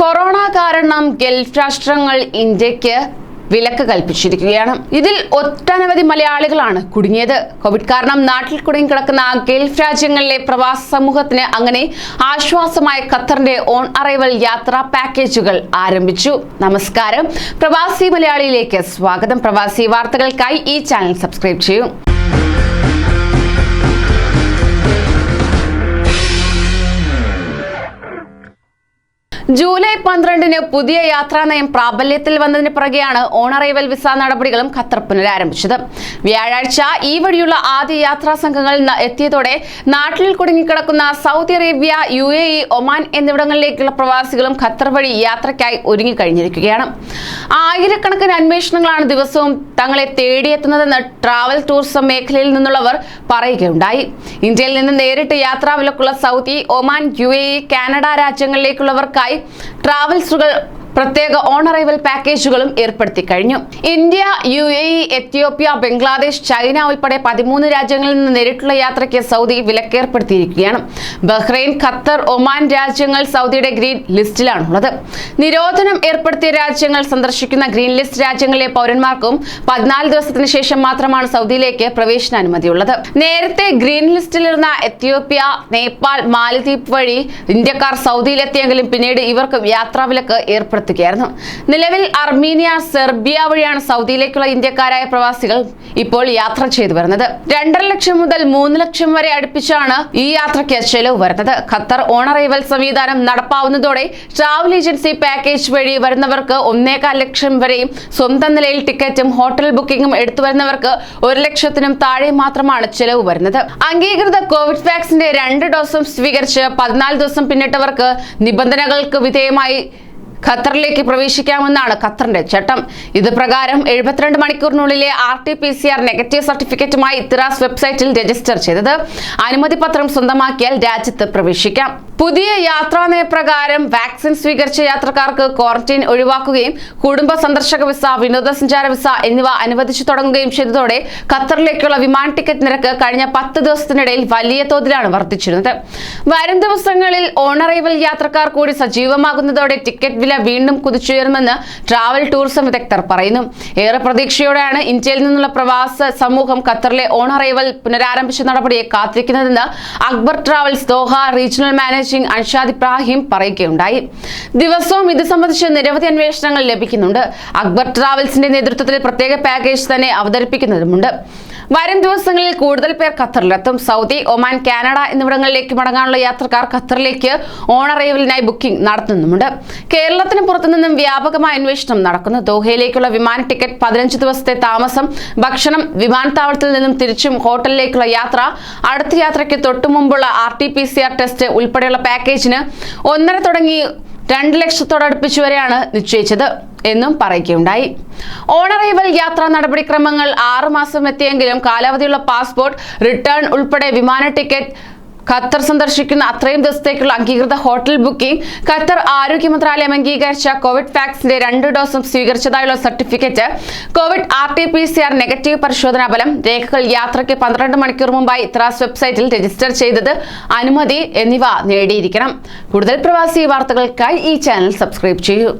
Corona കാരണം Gulf രാഷ്ട്രങ്ങൾ ഇന്ത്യയ്ക്ക് വിലക്ക് കൽപ്പിച്ചിരിക്കുകയാണ്. ഇതിൽ ഒട്ടനവധി മലയാളികളാണ് കുടുങ്ങിയത്. കോവിഡ് കാരണം നാട്ടിൽ കുടുങ്ങി കിടക്കുന്ന ഗൾഫ് രാജ്യങ്ങളിലെ പ്രവാസ സമൂഹത്തിന് അങ്ങനെ ആശ്വാസമായ ഖത്തറിന്റെ ഓൺ അറൈവൽ യാത്രാ പാക്കേജുകൾ ആരംഭിച്ചു. നമസ്കാരം. പ്രവാസി മലയാളിയിലേക്ക് സ്വാഗതം. പ്രവാസി വാർത്തകൾക്കായി ഈ ചാനൽ സബ്സ്ക്രൈബ് ചെയ്യൂ. ജൂലൈ പന്ത്രണ്ടിന് പുതിയ യാത്രാ നയം പ്രാബല്യത്തിൽ വന്നതിന് പിറകെയാണ് ഓണറൈവൽ വിസ നടപടികളും ഖത്തർ പുനരാരംഭിച്ചത്. വ്യാഴാഴ്ച ഈ വഴിയുള്ള ആദ്യ യാത്രാ സംഘങ്ങൾ എത്തിയതോടെ നാട്ടിൽ കുടുങ്ങിക്കിടക്കുന്ന Saudi Arabia U A E Oman എന്നിവിടങ്ങളിലേക്കുള്ള പ്രവാസികളും ഖത്തർ വഴി യാത്രയ്ക്കായി ഒരുങ്ങിക്കഴിഞ്ഞിരിക്കുകയാണ്. ആയിരക്കണക്കിന് അന്വേഷണങ്ങളാണ് ദിവസവും തങ്ങളെ തേടിയെത്തുന്നതെന്ന് ട്രാവൽ ടൂറിസം മേഖലയിൽ നിന്നുള്ളവർ പറയുകയുണ്ടായി. ഇന്ത്യയിൽ നിന്ന് നേരിട്ട് യാത്രാ വിലക്കുള്ള Saudi Oman U A E Canada രാജ്യങ്ങളിലേക്കുള്ളവർക്കായി ട്രാവൽസുകൾ പ്രത്യേക ഓൺ അറൈവൽ പാക്കേജുകളും ഏർപ്പെടുത്തി കഴിഞ്ഞു. India U A E Ethiopia Bangladesh China ഉൾപ്പെടെ പതിമൂന്ന് രാജ്യങ്ങളിൽ നിന്ന് നേരിട്ടുള്ള യാത്രയ്ക്ക് സൗദി വിലക്കേർപ്പെടുത്തിയിരിക്കുകയാണ്. ബഹ്റൈൻ ഖത്തർ ഒമാൻ രാജ്യങ്ങൾ സൗദിയുടെ ഗ്രീൻ ലിസ്റ്റിലാണുള്ളത്. നിരോധനം ഏർപ്പെടുത്തിയ രാജ്യങ്ങൾ സന്ദർശിക്കുന്ന ഗ്രീൻ ലിസ്റ്റ് രാജ്യങ്ങളിലെ പൗരന്മാർക്കും പതിനാല് ദിവസത്തിന് ശേഷം മാത്രമാണ് സൗദിയിലേക്ക് പ്രവേശനാനുമതിയുള്ളത്. നേരത്തെ ഗ്രീൻ ലിസ്റ്റിലിരുന്ന എത്യോപ്യ നേപ്പാൾ മാലദ്വീപ് വഴി ഇന്ത്യക്കാർ സൗദിയിലെത്തിയെങ്കിലും പിന്നീട് ഇവർക്കും യാത്രാവിലക്ക് ഏർപ്പെടുത്തുകയായിരുന്നു നിലവിൽ അർമീനിയ സെർബിയ വഴിയാണ് സൗദിയിലേക്കുള്ള ഇന്ത്യക്കാരായ പ്രവാസികൾ ഇപ്പോൾ യാത്ര ചെയ്തു വരുന്നത്. രണ്ടര ലക്ഷം മുതൽ മൂന്ന് ലക്ഷം വരെ അടുപ്പിച്ചാണ് ഈ യാത്രയ്ക്ക് ചെലവ് വരുന്നത്. ഖത്തർ ഓണറൈവൽ സംവിധാനം നടപ്പാവുന്നതോടെ ട്രാവൽ ഏജൻസി പാക്കേജ് വഴി വരുന്നവർക്ക് ഒന്നേകാൽ ലക്ഷം വരെയും സ്വന്തം നിലയിൽ ടിക്കറ്റും ഹോട്ടൽ ബുക്കിംഗും എടുത്തു വരുന്നവർക്ക് ഒരു ലക്ഷത്തിനും താഴെ മാത്രമാണ് ചെലവ് വരുന്നത്. അംഗീകൃത കോവിഡ് വാക്സിന്റെ രണ്ട് ഡോസും സ്വീകരിച്ച് പതിനാല് ദിവസം പിന്നിട്ടവർക്ക് നിബന്ധനകൾക്ക് വിധേയമായി ഖത്തറിലേക്ക് പ്രവേശിക്കാമെന്നാണ് ഖത്തറിന്റെ ചട്ടം. ഇത് പ്രകാരം എഴുപത്തിരണ്ട് മണിക്കൂറിനുള്ളിലെ R T P C R negative സർട്ടിഫിക്കറ്റുമായി Ehteraz വെബ്സൈറ്റിൽ രജിസ്റ്റർ ചെയ്തത്. അനുമതി പത്രം സ്വന്തമാക്കിയാൽ രാജ്യത്ത് പ്രവേശിക്കാം. പുതിയ യാത്രാ നയപ്രകാരം വാക്സിൻ സ്വീകരിച്ച യാത്രക്കാർക്ക് ക്വാറന്റൈൻ ഒഴിവാക്കുകയും കുടുംബ സന്ദർശക വിസ വിനോദസഞ്ചാര വിസ എന്നിവ അനുവദിച്ചു തുടങ്ങുകയും ചെയ്തതോടെ ഖത്തറിലേക്കുള്ള വിമാന ടിക്കറ്റ് നിരക്ക് കഴിഞ്ഞ പത്ത് ദിവസത്തിനിടയിൽ വലിയ തോതിലാണ് വർദ്ധിച്ചിരുന്നത്. വരും ദിവസങ്ങളിൽ ഓണറൈവൽ യാത്രക്കാർ കൂടി സജീവമാകുന്നതോടെ ടിക്കറ്റ് വില വീണ്ടും കുതിച്ചുയരുമെന്ന് ട്രാവൽ ടൂറിസം വിദഗ്ധർ പറയുന്നു. ഏറെ പ്രതീക്ഷയോടെയാണ് ഇന്ത്യയിൽ നിന്നുള്ള പ്രവാസ സമൂഹം ഖത്തറിലെ ഓണറൈവൽ പുനരാരംഭിച്ച നടപടിയെ കാത്തിരിക്കുന്നതെന്ന് Akbar travels Doha regional managing Anshad Ibrahim പറയുകയുണ്ടായി. ദിവസവും ഇത് സംബന്ധിച്ച് നിരവധി അന്വേഷണങ്ങൾ ലഭിക്കുന്നുണ്ട്. അക്ബർ ട്രാവൽസിന്റെ നേതൃത്വത്തിൽ പ്രത്യേക പാക്കേജ് തന്നെ അവതരിപ്പിക്കുന്നതുമുണ്ട്. വരും ദിവസങ്ങളിൽ കൂടുതൽ പേർ ഖത്തറിലെത്തും. സൗദി ഒമാൻ കാനഡ എന്നിവിടങ്ങളിലേക്ക് മടങ്ങാനുള്ള യാത്രക്കാർ ഖത്തറിലേക്ക് ഓണറൈവലിനായി ബുക്കിംഗ് നടത്തുന്നുമുണ്ട്. കേരളത്തിന് പുറത്തുനിന്നും വ്യാപകമായ അന്വേഷണം നടക്കുന്നു. ദോഹയിലേക്കുള്ള വിമാന ടിക്കറ്റ് പതിനഞ്ച് ദിവസത്തെ താമസം ഭക്ഷണം വിമാനത്താവളത്തിൽ നിന്നും തിരിച്ചും ഹോട്ടലിലേക്കുള്ള യാത്ര അടുത്ത യാത്രയ്ക്ക് തൊട്ടുമുമ്പുള്ള R T P C R test ഉൾപ്പെടെയുള്ള പാക്കേജിന് ഒന്നര തുടങ്ങി രണ്ട് ലക്ഷത്തോടടുപ്പിച്ചു വരെയാണ് നിശ്ചയിച്ചത് എന്നും പറയുകയുണ്ടായി. ഓണറൈവൽ യാത്രാ നടപടിക്രമങ്ങൾ ആറുമാസം എത്തിയെങ്കിലും കാലാവധിയുള്ള പാസ്പോർട്ട് റിട്ടേൺ ഉൾപ്പെടെ വിമാന ടിക്കറ്റ് ഖത്തർ സന്ദർശിക്കുന്ന അത്രയും ദിവസത്തേക്കുള്ള അംഗീകൃത ഹോട്ടൽ ബുക്കിംഗ് ഖത്തർ ആരോഗ്യ മന്ത്രാലയം അംഗീകരിച്ച കോവിഡ് വാക്സിന്റെ രണ്ട് ഡോസും സ്വീകരിച്ചതായുള്ള certificate. Covid R T P C R negative പരിശോധനാ ഫലം രേഖകൾ യാത്രയ്ക്ക് പന്ത്രണ്ട് മണിക്കൂർ മുമ്പായി ഇത്രാസ് വെബ്സൈറ്റിൽ രജിസ്റ്റർ ചെയ്തത് അനുമതി എന്നിവ നേടിയിരിക്കണം. കൂടുതൽ പ്രവാസി വാർത്തകൾക്കായി ഈ ചാനൽ സബ്സ്ക്രൈബ് ചെയ്യൂ.